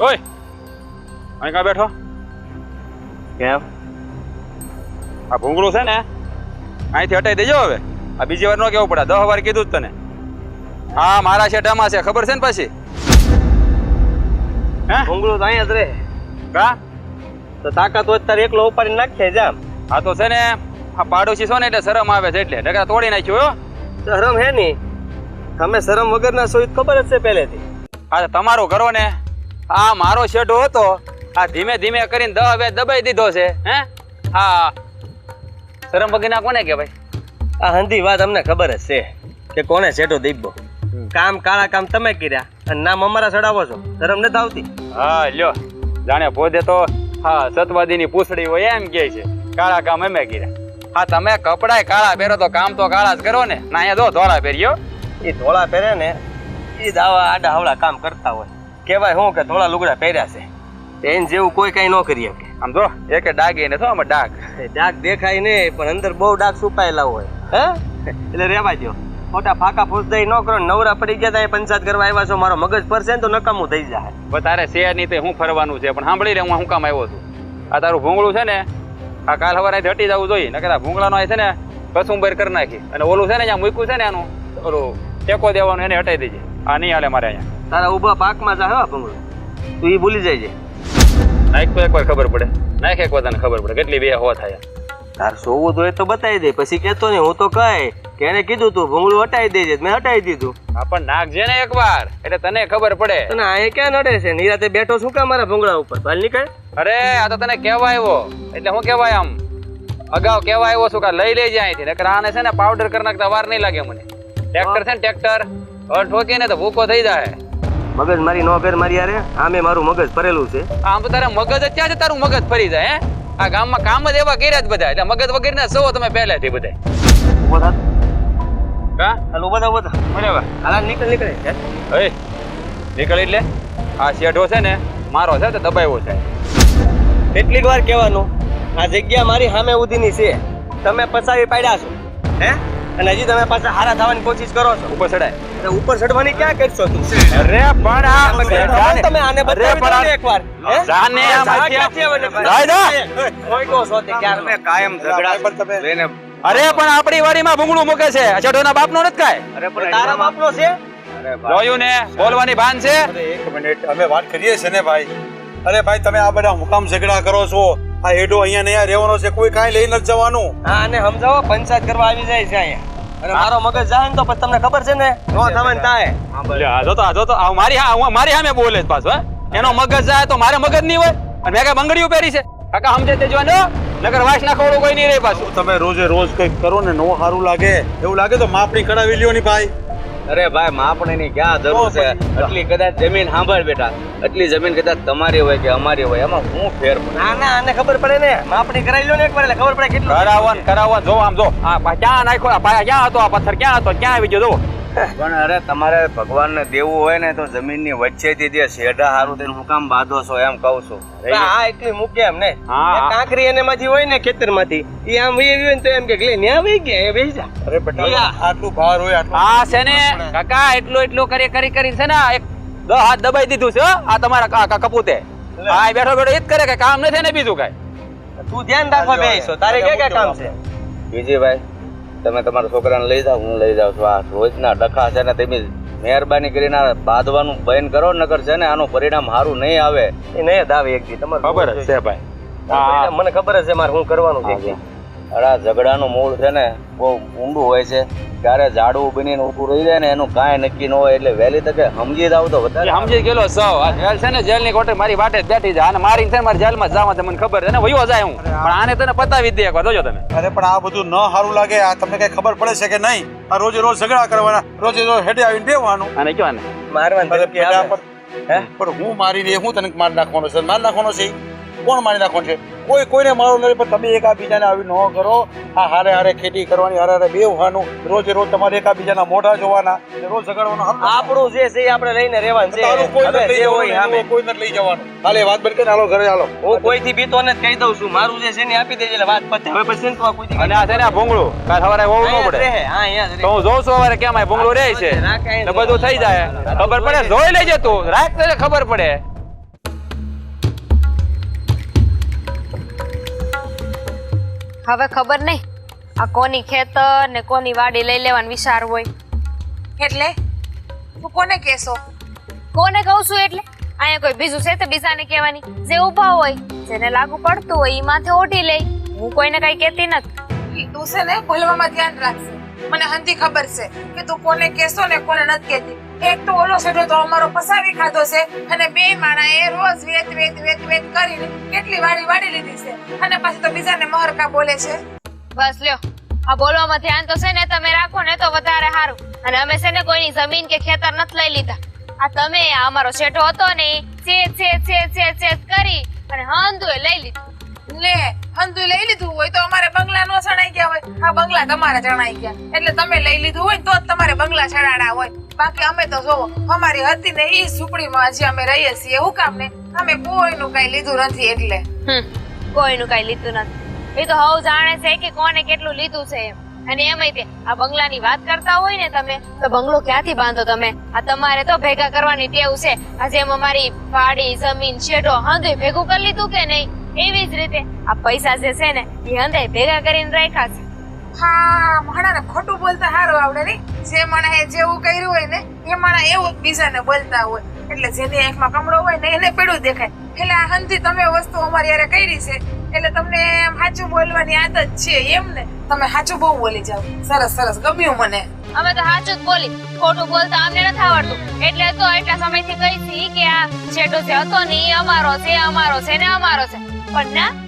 ઓય. અહીં કા બેઠો? કેમ? આ ભૂંગળું છે ને અહીંથી હટાઈ દેજો હવે. આ બીજી વાર ન કેવું પડે. દસ વાર કીધું જ તને. હા મારા શેઠામાં છે. ખબર છે ને પછી? હે? ભૂંગળું તો અહીંયા જ રહે. કા? તો તાકાત હોય તો તારે એકલો ઉપાડી નાખીએ જામ આ તો છે ને આ પાડોશી છો ને એટલે શરમ આવે છે એટલે. ડગા તોડી નાખ્યો હો. શરમ હે ની? તમે શરમ વગરના છો ઈ ખબર જ છે પહેલેથી. હા તમારું કરો ને આ મારો શેઢો હતો. આ ધીમે ધીમે કરીને દહ હવે દબાઈ દીધો છે હે? હા શરમ વગરના કોને કહેવાય? આ હંધી વાત અમને ખબર જ છે કે કોને શેઢો દીબો કામ કાળા કામ તમે કર્યા અને નામ અમારા ચડાવો છો. શરમ નથી આવતી? હા લ્યો. જાણે ભોજે તો હા સતવાદીની પૂછડી હોય એમ કહે છે. કાળા કામ અમે કર્યા. હા તમે કપડાય કાળા પહેરો તો કામ તો કાળા જ કરો ને. ના અહીંયા જો ધોળા પહેર્યો એ ધોળા પહેરે ને એ દાવા આડા હવળા કામ કરતા હોય. કહેવાય શું કે ધોળા લુગડા પહેર્યા છે. એને જેવું કોઈ કઈ ન કરી શકે. આમ જો એક ડાગ ને તો આમાં ડાગ ડાઘ દેખાય નહીં પણ અંદર બહુ ડાઘ છુપાયેલા હોય. હે? એટલે રેવા દો મોટા ફાકા ફોસદાઈ ન કરો નવરા પડી ગયા તા એ પંચાયત કરવા આવ્યા છો મારો મગજ ફરશે ને તો નકામું થઈ જાય. તારે શેરની તે હું ફરવાનું છે પણ સાંભળી લે હું હું કામ આવ્યો છું. આ તારું ભૂંગળું છે ને આ કાલ સવારે હટી જવું જોઈએ નકર આ ભૂંગળાનો અહીં છે ને કસુંબર કરી નાખી. અને ઓલું છે ને જ્યાં મૂક્યું છે ને એનું ઓલું ટેકો દેવાનું એને હટાઈ દેજે. આ નહીં હાલે મારે અહીંયા. તારા ઊભા પાકમાં જા હો ભૂંગળું તું એ ભૂલી જાય છે નાખ તો એકવાર ખબર પડે. નાખ એકવાર તને ખબર પડે કેટલી બે હોવા થાય. તાર સોવું તો એ તો બતાવી દે. પછી કહેતો ને હું તો કહે કે એને કીધું તું ભૂંગળું હટાવી દેજે મેં હટાવી દીધું. હા પણ નાખજે ને એકવાર. એટલે તને ખબર પડે. તને આ ક્યાં નડે છે? નિરાતે બેઠો શું કામ મારા ભૂંગળા ઉપર? ભાલ નીકળે. અરે આ તો તને કહેવા આવ્યો. એટલે હું કહેવાય આમ? અગાઉ કહેવા આવ્યો છું કે લઈ લેજે અહીંથી. નકર આને છે ને પાવડર કરી નાખતા વાર નહીં લાગે મને. ટ્રેક્ટર છે ને ટ્રેક્ટર. હવે ઠોકી તો ભૂકો થઈ જાય. મગજ મારી નો ફેર મારી યારે આમે મારું મગજ ભરેલું છે. આમ તો તારા મગજ જ ત્યાં છે તારું મગજ ફરી જાય હે? આ ગામમાં કામ જ એવા કર્યા જ બધા એટલે મગજ વગેરે ના સૌ તમે પહેલેથી બધા. ઊભો થા કા? હાલ ઊભો થા ઊભો થા બરાબર હાલ નીકળ નીકળે. હે? નીકળ એટલે? આ શેઠો છે ને મારો છે તો દબાવ્યો છે. કેટલીક વાર કહેવાનું આ જગ્યા મારી સામે ઉધીની છે. તમે પસાવી પાડ્યા છો. હે? અને હજી તમે પાછા હારા થવાની કોશિશ કરો છો. ઉપર ચડાય અરે ઉપર ચડવાની ક્યાં કરશો તું? અરે પણ આ તમે આને બતાવી દો એકવાર જાને આ માથિયા. કોઈ કો છો તે મે કાયમ ઝઘડા લઈને અરે પણ આપણી વાડીમાં ભૂંગળું મૂકે છે. અછડોના બાપનો નથી કાય અરે પણ તારા બાપનો છે? જોયું ને? બોલવાની ભાન છે? એક મિનિટ અમે વાત કરીએ છે ને ભાઈ. અરે ભાઈ તમે આ બધા મુકામ ઝઘડા કરો છો. આ હેડો અહીંયા ને અહીંયા રહેવાનો છે કોઈ કાંઈ લઈ નથી જવાનું. હા અને સમજાવો પંચાયત કરવા આવી જાય છે અહીંયા. અને મારો મગજ જાય ને તો પછી તમને ખબર છે ને? નો તાય જો તો આ જો તો મારી હા મારી સામે બોલે પાછો એનો મગજ જાય તો મારે મગજ નહીં હોય. અને મેં કઈ બંગડીઓ પહેરી છે. કાકા સમજે તે જોવાનો નકર વાસ નાખવાળું કોઈ નહીં રહે પાછું. તમે રોજે રોજ કંઈક કરો ને નો સારું લાગે. એવું લાગે તો માપણી કરાવી લ્યો ની ભાઈ. અરે ભાઈ માપણીની ક્યાં જરૂર છે? એટલી કદાચ જમીન સાંભળ બેટા. એટલી જમીન કદાચ તમારી હોય કે અમારી હોય એમાં હું ફેર પડે? ના ના આને ખબર પડે ને. માપણી કરાવી લો ને એકવાર એટલે ખબર પડે કેટલું કરાવો ને કરાવો જો આમ જો. આ ક્યાં નાખ્યો? આ પાયા ક્યાં હતો? આ પથ્થર ક્યાં હતો? ક્યાં આવી ગયો? જો. પણ અરે તમારે ભગવાનને દેવું હોય ને તો જમીનની વચ્ચેથી જે શેઢા હારું થઈને હું કામ બાંધો છો એમ કહું છું. હા એટલી મૂકે એમ ને? હા, હા. કાંકરી એને માંથી હોય ને ખેતરમાંથી એ આમ વહી આવ્યું ને તો એમ કે લે ન્યા વહી ગયા એ બેસી જા. અરે બેટા આટલું ભાર હોય આટલું આ છે ને. કાકા એટલું એટલું કરી કરી કરી છે ને એક હાથ દબાઈ દીધું છે આ તમારા કાકા કપૂતે. હા એ બેઠો બેઠો એ જ કરે કે કામ નથી ને બીજું કાઈ. તું ધ્યાન રાખવા બેસો તારે કે ક્યાં કામ છે? બીજી ભાઈ તમે તમારા છોકરાને લઈ જાઓ હું લઈ જાઉં છું. આ રોજના ડખા છે ને તમે મહેરબાની કરીને બાંધવાનું બંધ કરો નગર છે ને આનું પરિણામ સારું નહીં આવે. એ નહીં દાવી એક દી. તમારે ખબર છે ભાઈ. મને ખબર છે મારે હું કરવાનું છે અરે આ ઝઘડાનું મૂળ છે ને બહુ ઊંડું હોય છે. ક્યારે ઝાડવું બનીને ઊભું રહી જાય ને એનું કાંઈ નક્કી ન હોય એટલે વહેલી તકે સમજી જાવ તો વધારે સમજી ગયેલો સૌ આ જેલ છે ને જેલની કોટે મારી વાટે જ બેઠી જાય અને મારી છે મારી જેલમાં જવા મને ખબર છે. ને વયો જાય હું. પણ આને તને પતાવી દે એકવાર જોજો તમે. અરે પણ આ બધું ન સારું લાગે. આ તમને કઈ ખબર પડે છે કે નહીં? આ રોજે રોજ ઝઘડા કરવાના રોજે રોજ હેડે આવીને બેવાનું અને કયો મારવાની. પણ હે? પણ હું મારી દે હું તને માર નાખવાનો છે? માર નાખવાનો છે કોણ મારી નાખવાનું છે? કોઈ કોઈને મારો નથી પણ તમે એકાબીજાને આવી ન કરો. આ હારે હારે ખેતી કરવાની હારે હારે બેવવાનું રોજ રોજ તમારે એકાબીજાના મોઢા જોવાના. રોજ ઝઘડવાનું આપણું જે છે આપણે લઈને રહેવાનું છે. તારું કોઈ નથી લઈ જવાનું કોઈ નથી લઈ જવાનું. હાલે વાત બંધ કરીને હાલો ઘરે હાલો. હું કોઈથી બીતો ને કહી દઉં છું. મારું જે છે ને આપી દેજે એટલે વાત પતે. હવે પછી ને તો આ કોઈથી અને આ છે ને આ ભૂંગળું. કાલ સવારે હોવું ન પડે. હા, અહીંયા તો હું જોઉં છું સવારે કેમ આ ભૂંગળું રહે છે. બધું થઈ જાય. ખબર પડે? જોઈ લેજે તું. રાખ ખબર પડે. હવે ખબર નહીં આ કોની ખેતર ને કોની વાડી લઈ લેવાનો વિચાર હોય. એટલે? તું કોને કહેશો? કોને કહું છું એટલે? અહીંયા કોઈ બીજું છે તો બીજાને કહેવાની. જે ઊભા હોય જેને લાગુ પડતું હોય એ માથે ઓઢી લે. હું કોઈને કઈ કહેતી નથી. તું છે ને બોલવામાં ધ્યાન રાખશે મને હંધી ખબર છે કે તું કોને કહેશો ને કોને નથી કહેતી. એક તો ઓલો સેઠો તો અમારો ફસાવી ખાધો છે અને બે માણાએ રોજ વેત વેત વેત વેત કરીને કેટલી વાડી વાડી લીધી છે. અને પછી તો બીજાને મહરકા બોલે છે. બસ લ્યો. આ બોલવામાં ધ્યાન તો છે ને તમે રાખો ને તો વધારે સારું. અને અમે છે ને કોઈની જમીન કે ખેતર નથી લઈ લીધા. આ તમે આ અમારો શેઠો હતો ને છે છે છે છે ચેત કરી અને હંધુએ લઈ લીધું. લે હંધુ લઈ લીધું હોય તો અમારે બંગલા નો ચણાઈ ગયા હોય. આ બંગલા તમારા ચણાઈ ગયા. એટલે તમે લઈ લીધું હોય તો જ તમારે બંગલા ચડાડા હોય. બાકી અમે તો જોવો, અમારી હતી ને એ ઝૂંપડીમાં હજી અમે રહીએ છીએ. એવું કામ ને? અમે કોઈનું કઈ લીધું નથી એટલે. કોઈનું કઈ લીધું નથી. એ તો હવ જાણે છે કે કોને કેટલું લીધું છે એમ. અને એમાંય તે, આ બંગલાની વાત કરતા હોય ને તમે, તો બંગલો ક્યાંથી બાંધો તમે? આ તમારે તો ભેગા કરવાની ટેવ છે. આ જેમ અમારી વાડી, જમીન છેડો હંધે ભેગું કરી લીધું કે નહીં? એવી જ રીતે આ પૈસા જે છે ને, એ હંધે ભેગા કરીને રાખ્યા છે. હા માણાને ખોટું બોલતા સારું આવડે નહીં જે માણસે જેવું કર્યું હોય ને, એ માણા એવું બીજાને બોલતા હોય. એટલે જેની આંખમાં કમળો હોય ને, એને પેડું દેખાય. એટલે આ હંધી તમે વસ્તુ અમારી યારે કરી છે. એટલે તમને સાચું બોલવાની આદત છે એમ ને? તમે સાચું બહુ બોલી જાવ સરસ સરસ, ગમ્યું મને. અમે તો સાચું જ બોલી. ખોટું બોલતા અમને નથી આવડતું. એટલે તો એટલા સમયથી કહી છી કે આ જેટો જે હતો ને, એ અમારો છે અમારો છે ને અમારો છે. પણ ના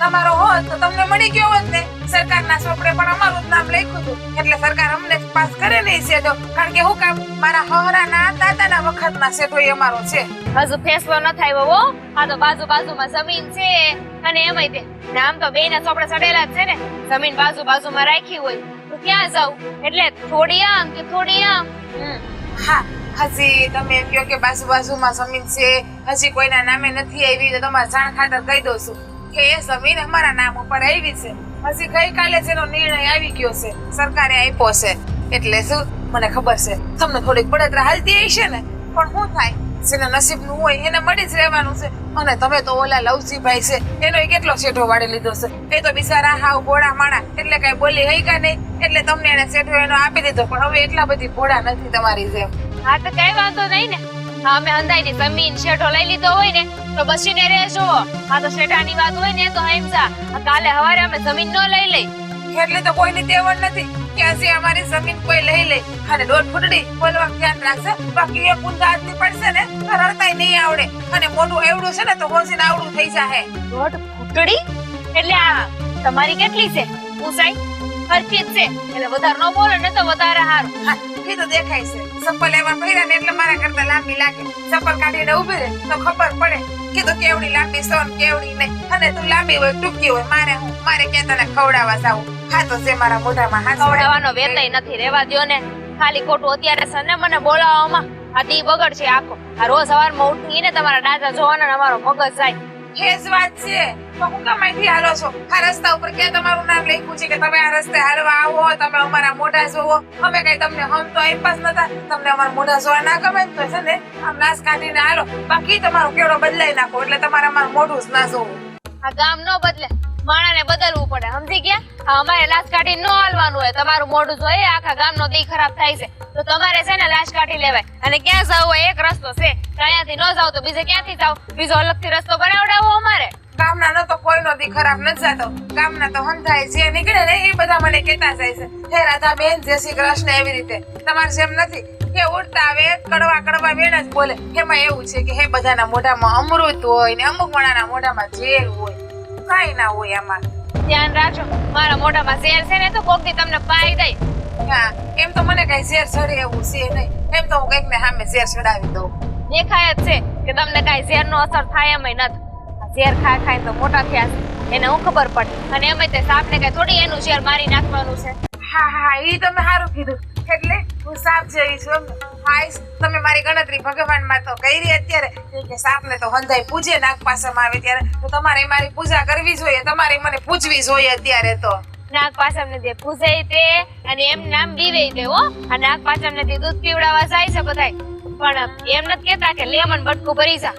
તમારો હોત તો તમને મળી ગયો હોત ને. સરકારના ચોપડે પણ અમારું નામ લખ્યું હતું. એટલે સરકાર અમને જ પાસ કરે નહીં ઈ કારણ કે હું કામ મારા હહરાના દાદાના વખતના સેટો એ અમારો છે. હજુ ફેસલો ન થાય હો આ તો બાજુ બાજુમાં જમીન છે. અને એમાંય તે નામ તો બે ના સડેલા જ છે ને. જમીન બાજુ બાજુમાં રાખી હોય. તો ક્યાં જાવ એટલે થોડી આમ કે થોડી આમ. હા હજી તમે એમ કહો કે બાજુ બાજુમાં જમીન છે. હજી કોઈના નામે નથી આવી. તો તમારે જાણ ખાતર કહી દઉં છું. કે એ જમીન અમારા નામ ઉપર આવી છે. પછી ગઈકાલે જેનો નિર્ણય આવી ગયો છે. સરકારે આપ્યો છે. એટલે શું મને ખબર છે, તમને થોડીક બળતરા હાલતી હશે ને? પણ શું થાય? જેના નસીબનું હોય એને મળી જ રહેવાનું છે. અને તમે તો ઓલા લવજીભાઈ છે, એનો કેટલો શેઠો વાળી લીધો છે? એ તો બિચારા હાવ ભોળા માણા એટલે કઈ બોલી હઈ કા નહીં? એટલે તમને એને શેઠો એનો આપી દીધો. પણ હવે એટલા બધી ભોળા નથી તમારી જેમ. હા, તો કઈ વાંધો નહીં ને. હા અમે હંધાઈની જમીન શેઠો લઈ લીધો હોય ને તો બસીને રહેજો. આ તો શેઠાની વાત હોય ને તો હિંસા કાલે હવારે અમે જમીન ન લઈ લઈ. એટલે તો કોઈની તેવડ નથી. કે આજે અમારી જમીન કોઈ લઈ લે. અને દોઢ ફૂટડી બોલવા ધ્યાન રાખશે બાકી એ પૂંજા હાથની પડશે ને રડતાય નહીં આવડે. અને મોઢું એવડું છે ને તો હોસીને આવડું થઈ જાહે. દોઢ ફૂટડી? એટલે આ તમારી કેટલી છે? ઊંચાઈ હરખી છે. એટલે વધારે ન બોલે ને તો વધારે સારું. હા એ તો દેખાય છે. ચપ્પલ એવા પહેર્યા ને એટલે મારા કરતા લાંબી લાગે. ચપ્પલ કાઢીને ઊભી રહે તો ખબર પડે કે તો કેવડી લાંબી સોન કેવડી નહીં. અને તું લાંબી હોય, ટૂંકી હોય, મારે મારે કે તને ખવડાવવા જાવ? હા તો જે મારા મોઢામાં હા ખવડાવવાનો વેતય નથી રેવા દ્યો ને. ખાલી ખોટું અત્યારે સને મને બોલાવવામાં. આ દી બગડ છે આખો. આ રોજ સવારમાં ઉઠીને તમારા દાદા જોવાના અમારો મગજ જાય. એ જ વાત છે. તો હું કામ અહીંથી હાલો છો? આ રસ્તા ઉપર ક્યાં તમારું નામ લખ્યું છે કે તમે આ રસ્તે હાલવા આવો, તમે અમારા મોઢા જોવો. અમે કઈ તમને હમ તો આપ્યા જ નતા. તમને અમારા મોઢા જોવા ના ગમે તો છે ને, આમ નાશ કાઢીને હાલો. બાકી તમારો કેવડો બદલાઈ નાખો, એટલે તમારે અમારું મોઢું જ ના જોવું. આ ગામ નો બદલે. માણાને બદલવું પડે, સમજી ગયા? અમારે લાશ કાઢી ન હાલવાનું હોય, તમારું મોઢું જોઈએ, આખા ગામનો દી ખરાબ થાય છે. તો તમારે છે ને લાશ કાઢી લેવાય. અને ક્યાં જવું હોય, એક રસ્તો છે. અહીંયાથી ન જાવ તો બીજે ક્યાંથી જાવ? બીજો અલગથી રસ્તો બનાવડાવો અમારે. ગામના નો તો કોઈનો દી ખરાબ નથી જતો ગામના તો હંધાય જે નીકળે ને એ બધા મને કહેતા જાય છે. હે રાધા બેન, જય શ્રી કૃષ્ણ, એવી રીતે. તમારે જેમ નથી. કે ઉડતા આવે, કડવા કડવા બેન જ બોલે. એમાં એવું છે કે હે બધાના મોઢામાં અમૃત હોય ને અમુક માણાના મોઢામાં ઝેર હોય. કાંઈ ના હોય આમાં. ધ્યાન રાખજો. મારા મોઢામાં ઝેર છે ને તો કોક દી તમને પાઈ દઈ. હા એમ તો મને કઈ ઝેર ચડે એવું છે નહીં. એમ તો હું કંઈક ને સામે ઝેર ચડાવી દઉં. દેખાય જ છે કે તમને કાંઈ ઝેરનો અસર થાય એમ નથી ઝેર ખા ખાય તો મોટા થયા છે. એને હું ખબર પડે. અને એમ તે સાપને કઈ થોડી એનું ઝેર મારી નાખવાનું છે. હા હા ઈ તમે સારું કીધું. એટલે હું સાપ જેવી છું એમ. તમે મારી ગણતરી ભગવાનમાં તો કરી અત્યારે. કે સાપને તો હંધાઈ પૂજે નાગ પાસમાં આવે ત્યારે. તો તમારે મારી પૂજા કરવી જોઈએ. તમારે મને પૂજવી જોઈએ અત્યારે તો. નાગ પાછળ જે પૂજે તે અને એમ નામ દીવે તે હો. આ નાગ પાસમથી દૂધ પીવડાવવા જાય છે બધાય. પણ એમ નથી કેતા કે લેમન બટકું ભરી જા.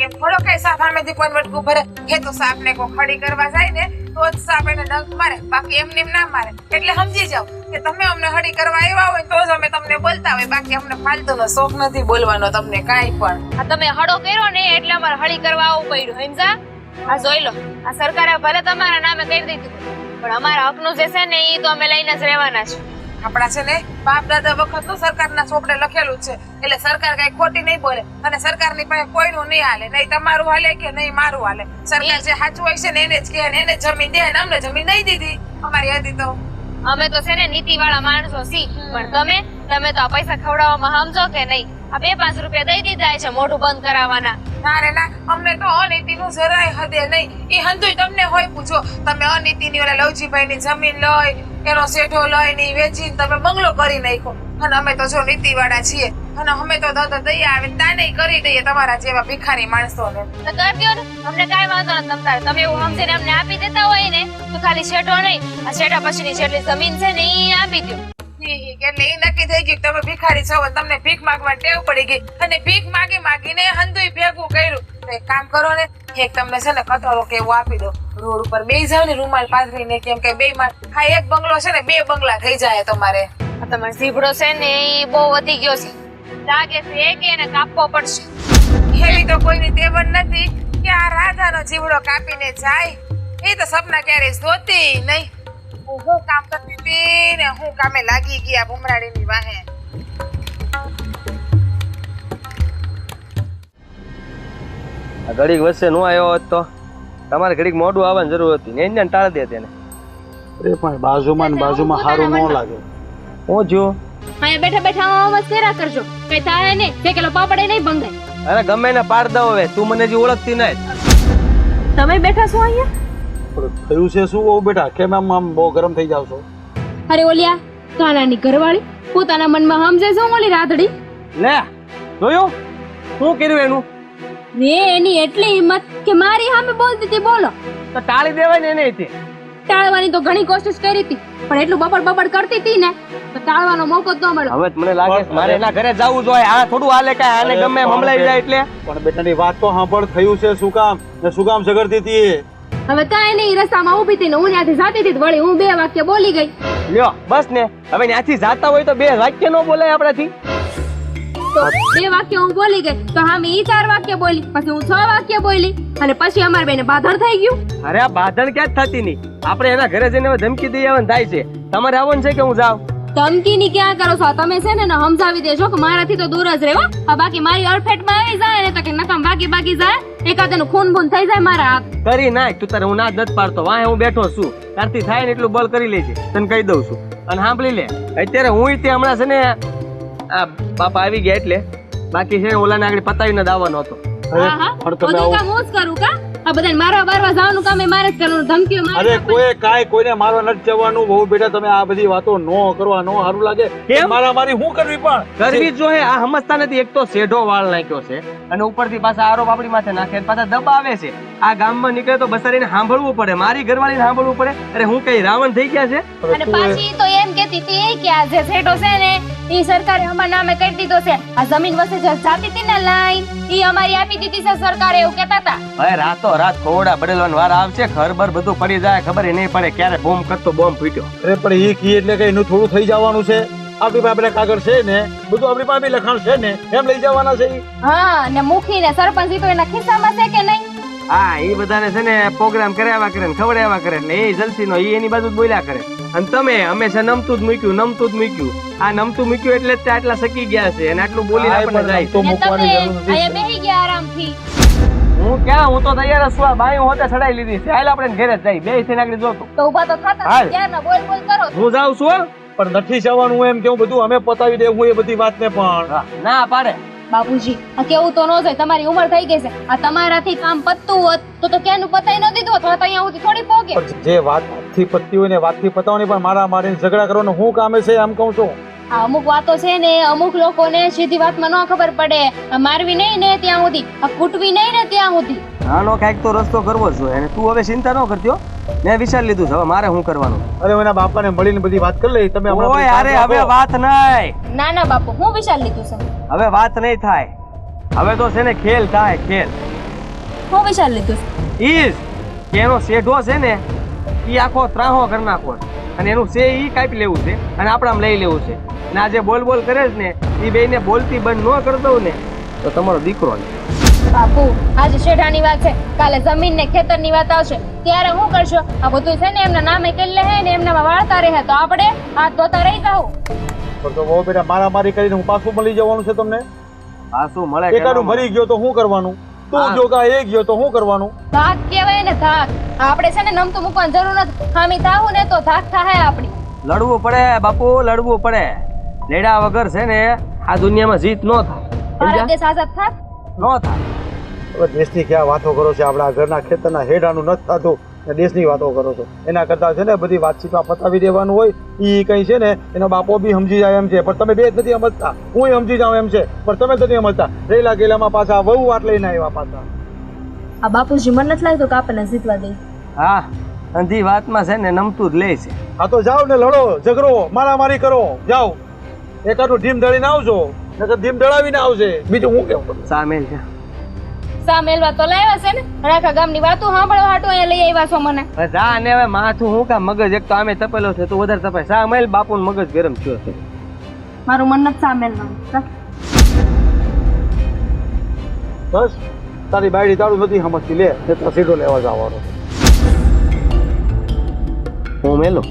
એમ થોડો કઈ સાપ સામેથી કોઈ બટકું ભરે. એ તો સાપને કોઈ ખડી કરવા જાય ને તો જ સાપ એને મારે, બાકી એમને એમ ના મારે. એટલે સમજી જાવ કે તમે અમને હળી કરવા આવ્યા હોય તો જ અમે તમને બોલતા હોય. બાકી અમને ફાલતુનો શોખ નથી બોલવાનો તમને કાંઈ પણ. આ તમે હળો કર્યો ને એટલે અમારે હળી કરવા આવવું પડ્યું સમજા આ જોઈ લો, આ સરકારે ભલે તમારા નામે કરી દીધું, પણ અમારા હકનું જે છે ને એ તો અમે લઈને જ રહેવાના છે આપણા છે ને બાપ દાદા વખતનું સરકારના ચોપડે લખેલું છે. એટલે સરકાર કઈ ખોટી નહીં બોલે અને સરકારની પાસે કોઈનું નહીં હાલે. નહીં તમારું હાલે કે નહીં મારું હાલે. સરકાર જે સાચું હોય છે ને એને જ કહે એને જમીન દે ને અમને જમીન નહીં દીધી. અમારી હતી તો. અમે તો છે ને નીતિ વાળા માણસો સી પણ તમે તમે તો આ પૈસા ખવડાવવામાં સમજો કે નહીં? આ બે પાંચ રૂપિયા દઈ દીધા છે મોઢું બંધ કરાવવાના. ના રે ના. અમને તો અનીતિનું જરાય હદે નહીં. એ હંધુય તમને હોય પૂછો. તમે અનીતિની ઓલા લવજીભાઈની જમીન લઈ એનો શેઠો લઈને વેચીને તમે બંગલો કરી નાખ્યો. અને અમે તો જો નીતિવાળા છીએ. અને અમે તો દાદા દયા આવે તાને કરી દઈએ તમારા જેવા ભિખારી માણસોને. તો કરજો ને? અમને કાંઈ વાંધો ન તમ તમે એવું સમજીને અમને આપી દેતા હોય ને તો ખાલી શેઠો નહીં. આ શેઠા પછીની જેટલી જમીન છે ને એ આપી દો એટલે એ નક્કી થઈ ગયું કે તમે ભિખારી છો તમને ભીખ માગવા ટેવ પડી ગઈ. અને ભીખ માગી માગીને હંધુય ભેગું કર્યું. તો એક કામ કરો ને એક તમને છે ને કટોરો કે એવું આપી દો. રોડ ઉપર બે જાવ ને રૂમાલ પાથરીને કેમ કે બે માં હા એક બંગલો છે ને બે બંગલા થઈ જાય તમારે. તમારે ઝીબડો છે ને એ બહુ વધી ગયો છે. લાગે છે કે એને કાપવો પડશે. એવી તો કોઈની તેવડ નથી કે આ રાધાનો જીવડો કાપીને જાય. એ તો સપના ક્યારેય જોતી નહીં. હું કામ કરતી હતી ને હું કામે લાગી ગયા ભૂમરાડીની વાહે. આ ઘડીક વચ્ચે નો આવ્યો હોત તો તમારે ઘડીક મોડું આવવાની જરૂર હતી. ને એને ટાળ દે તેને. અરે પણ બાજુમાં ને બાજુમાં સારું ન લાગે. હું જો અહીંયા બેઠા બેઠા આમ જ કર્યા કરજો. કઈ થાય નહીં કેલો પાપડે નહીં ભંગાય. અરે ગમે ને પાડ દો હવે તું મને હજી ઓળખતી નહીં. તમે બેઠા છો અહીંયા? થયું છે શું બહુ બેટા? કેમ આમ આમ બહુ ગરમ થઈ જાવ છો? અરે ઓલિયા કાનાની ઘરવાળી પોતાના મનમાં સમજે છે હું ઓલી રાધડી લે જોયું? શું કર્યું એનું? ને એની એટલી હિંમત કે મારી સામે બોલતી હતી બોલો. તો ટાળી દેવાય ને એને ટાળવાની તો ઘણી કોશિશ કરી હતી પણ એટલું બબડ બબડ કરતી હતી ને તો ટાળવાનો મોકો જ ન મળ્યો. હવે મને લાગે મારે એના ઘરે જવું જોઈએ આ થોડું હાલે કાય આને ગમે મમલાઈ જાય એટલે. પણ બેટાની વાત તો સાંભળ થયું છે શું કામ ને શું કામ ઝઘડતી હતી હવે હવે કાંઈ નહીં રસ્તામાં ઊભી હતી ને હું ત્યાંથી જાતી હતી વળી હું બે વાક્ય બોલી ગઈ. લ્યો બસ ને. હવે ત્યાંથી જાતા હોય તો બે વાક્ય ન બોલાય આપણાથી. તો બે વાક્ય હું બોલી ગઈ તો હા મેં ઈ ચાર વાક્ય બોલી પછી હું છ વાક્ય બોલી અને પછી અમાર બેને બાધણ થઈ ગયું. અરે આ બાધણ ક્યાં થતી નહીં. આપણે એના ઘરે જઈને ધમકી દઈ આવવાનું થાય છે. તમારે આવવાનું છે કે હું જાઉં? ધમકીની ક્યાં કરો છો? તમે છે ને સમજાવી દેજો કે મારાથી તો દૂર જ રહેવો. આ બાકી મારી અડફેટમાં આવી જાય ને તો કે નકમ બાકી બાકી જાય. એકાદનું ખૂન બૂન થઈ જાય મારા હાથ. કરી નાખ તું તારે હું ના જ નથી પાડતો. વાહે હું બેઠો છું. તારથી થાય ને એટલું બળ કરી લેજે. તને કહી દઉં છું. અને સાંભળી લે. અત્યારે હું તે હમણાં છે ને આ બાપા આવી ગયા એટલે બાકી છે ઓલાને આગળ પતાવીને દાવાનો હતો. હા હા. બધું કામ હું જ કરું કા? આ બધાને મારવા બારવા જવાનું કામ એ મારે જ કરવાનું. ધમકીઓ મારે અરે કોઈ કાંઈ કોઈને મારવા નથી જવાનું. બહુ બેટા તમે આ બધી વાતો ન કરો નો સારું લાગે. મારા મારી શું કરવી પણ? કરવી જ જોઈએ. આ સમજતા નથી. એક તો સેઢો વાળ નાખ્યો છે અને ઉપરથી પાછા આરોપ આપણી માથે નાખે પાછા દબાવે છે. આ ગામમાં નીકળે તો બસારીને સાંભળવું પડે. મારી ઘરવાળીને સાંભળવું પડે. અરે હું કઈ રાવણ થઈ ગયા છે? અને પાછી તો એમ કેતી હતી કે આ જે સેટો છે ને ઈ સરકારે અમારા નામે કરી દીધો છે. આ જમીન વસે જે જાતી હતી ને લાઈન ઈ અમારી આપી દીધી છે સરકારે એવું કહેતા હતા. હવે રાતો રાત ખોવડા બડેલોન વાર આવશે ઘર બર બધું પડી જાય ખબર નહીં પડે ક્યારે બોમ્બ કરતો બોમ્બ ફૂટ્યો. અરે પણ એ કી એટલે કે એનું થોડું થઈ જવાનું છે. આપણી પાસે કાગળ છે ને બધું આપણી પાસે લખાણ છે ને એમ લઈ જવાના છે હા ને મુખી ને સરપંચ તો એના ખિસ્સામાં છે કે નહીં? હા એ બધાને છે ને પ્રોગ્રામ કર્યા કરે ને ખવડાવ્યા કરે એટલે એ જલસી નો એની બાજુ બોલ્યા કરે. અને તમે હંમેશા નમતું જ મૂક્યું નમતું જ મૂક્યું. આ નમતું મૂક્યું એટલે જ તે આટલા સકી ગયા છે અને આટલું બોલી આપણને જાય તો મૂકવાની જરૂર નથી. અહીંયા બેહી ગયા આરામથી. હું ક્યાં? હું તો તૈયાર છું. આ બાઈ હોતે ચડાઈ લીધી છે. હાલ આપણે ઘરે જ જઈ બે થઈને નાગરી જોતું તો. ઊભા તો થાતા હાલ. ક્યારના બોલ બોલ કરો હું જાઉં છું પણ નથી જવાનું એમ કેવું બધું અમે પતાવી દેવું એ બધી વાતને પણ. ના પાડે. બાપુજી આ કેવું તો ન જાય તમારી ઉંમર થઈ ગઈ છે. આ તમારાથી કામ પતતું હોત તો તો ક્યાંનું પતાઈ ન દીધું હોત? તો અહીંયા સુધી થોડી પોગે. જે વાતથી પતતી હોય ને વાતથી પતાવવાની પણ મારા મારીને ઝઘડા કરવાનું શું કામે છે એમ કહું છું. આ અમુક વાતો છે ને અમુક લોકોને સીધી વાતમાં ન ખબર પડે. મારવી નહીં ને ત્યાં સુધી આ કૂટવી નહીં ને ત્યાં સુધી. આનો કાંઈક તો રસ્તો કરવો જ જોઈએ. અને તું હવે ચિંતા ન કરજો મેં વિચાર લીધું છે હવે મારે શું કરવાનું? અરે મને એના બાપાને મળીને બધી વાત કરી લઈ તમે ઓય અરે હવે વાત નહીં. ના ના બાપુ હું વિચાર લીધું છે. હવે વાત નહીં થાય. હવે તો છે ને ખેલ થાય ખેલ. હું વિચાર લીધું છે. ઈજ કે એનો શેઢો છે ને એ આખો ત્રાહો કરી નાખો. અને એનું છે એ કાપી લેવું છે અને આપણામાં લઈ લેવું છે. અને આ જે બોલ બોલ કરે છે ને એ બેને બોલતી બંધ ન કરી દઉં ને તો તમારો દીકરો ને બાપુ આજે શેઠાની વાત છે. કાલે જમીન ને ખેતરની વાત આવશે. ત્યારે હું કરશો? આ બધું છે ને એમના નામે કરી લે ને એમના વાળતા રહે. તો આપણે હાથ ધોતા રહી જાવ પણ તો બહુ બેટા મારામારી કરીને હું પાછું મળી જવાનું છે તમને? પાછું શું મળે? એકાનું મરી ગયો તો શું કરવાનું? તું જોગા એ ગયો તો શું કરવાનું? ધાક કહેવાય ને ધાક આપણે છે ને નમતું મૂકવાની જરૂર નથી. ખામી થાવું ને તો ધાક થાય આપણી. લડવું પડે બાપુ લડવું પડે. લેડા વગર છે ને આ દુનિયામાં જીત ન થાય. ભારત દેશ આઝાદ થાક? ન થાય. દેશની ક્યાં વાતો કરો છો? આપણા ઘરના ખેતરના હેડાનું નથી થતું. ને દેશની વાતો કરો છો. એના કરતાં છે ને બધી વાતચીતમાં પતાવી દેવાનું હોય એ કંઈ છે ને એનો બાપો બી સમજી જાય એમ છે. પણ તમે બે જ નથી સમજતા હું સમજી જાઉં એમ છે. પણ તમે જ નથી સમજતા રેલા ગેલામાં પાછા વહુ વાત લઈને આવ્યા પાછા. આ બાપુજી મને નથી લાગતો કે આપણને જીતવા દે. હા અંધી વાતમાં છે ને નમતું જ લે છે. હા તો જાઓ ને લડો ઝઘડો મારામારી કરો. જાઓ. એકાદું ઢીમ દળીને આવજો. નકર ધીમ દળાવીને આવશે બીજું હું કેવું બધું સામેલ છે. સા મેલવા તો લાવ્યા છે ને? અને આખા ગામની વાતો સાંભળવા હાટું અહીંયા લઈ આવ્યા છો મને. હવે જા અને હવે માથું હું કા મગજ એક તો આમે તપેલો છે તું વધારે તપાય. સામેલ બાપુનું મગજ ગરમ થયો છે. મારું મન નથી સા બસ તારી બાયડી તારું નથી સમજતી. લે તે તો સીધો લેવા જવાનો હું મેલો?